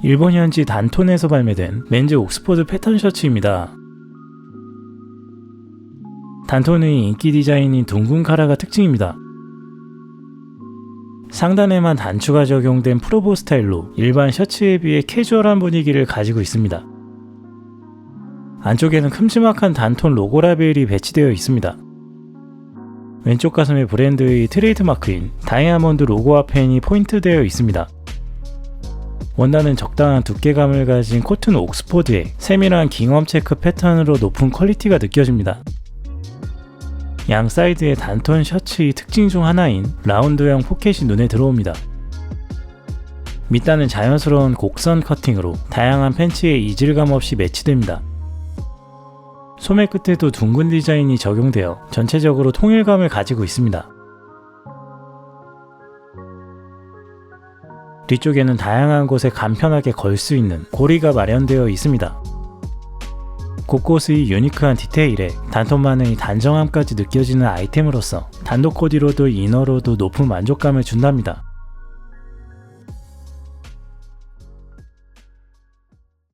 일본 현지 단톤에서 발매된 맨즈 옥스포드 패턴 셔츠입니다. 단톤의 인기 디자인인 둥근 카라가 특징입니다. 상단에만 단추가 적용된 프로보 스타일로 일반 셔츠에 비해 캐주얼한 분위기를 가지고 있습니다. 안쪽에는 큼지막한 단톤 로고 라벨이 배치되어 있습니다. 왼쪽 가슴에 브랜드의 트레이드 마크인 다이아몬드 로고와 펜이 포인트되어 있습니다. 원단은 적당한 두께감을 가진 코튼 옥스포드에 세밀한 깅엄 체크 패턴으로 높은 퀄리티가 느껴집니다. 양 사이드의 단톤 셔츠의 특징 중 하나인 라운드형 포켓이 눈에 들어옵니다. 밑단은 자연스러운 곡선 커팅으로 다양한 팬츠에 이질감 없이 매치됩니다. 소매 끝에도 둥근 디자인이 적용되어 전체적으로 통일감을 가지고 있습니다. 뒤쪽에는 다양한 곳에 간편하게 걸 수 있는 고리가 마련되어 있습니다. 곳곳의 유니크한 디테일에 단톤만의 단정함까지 느껴지는 아이템으로서 단독 코디로도 이너로도 높은 만족감을 준답니다.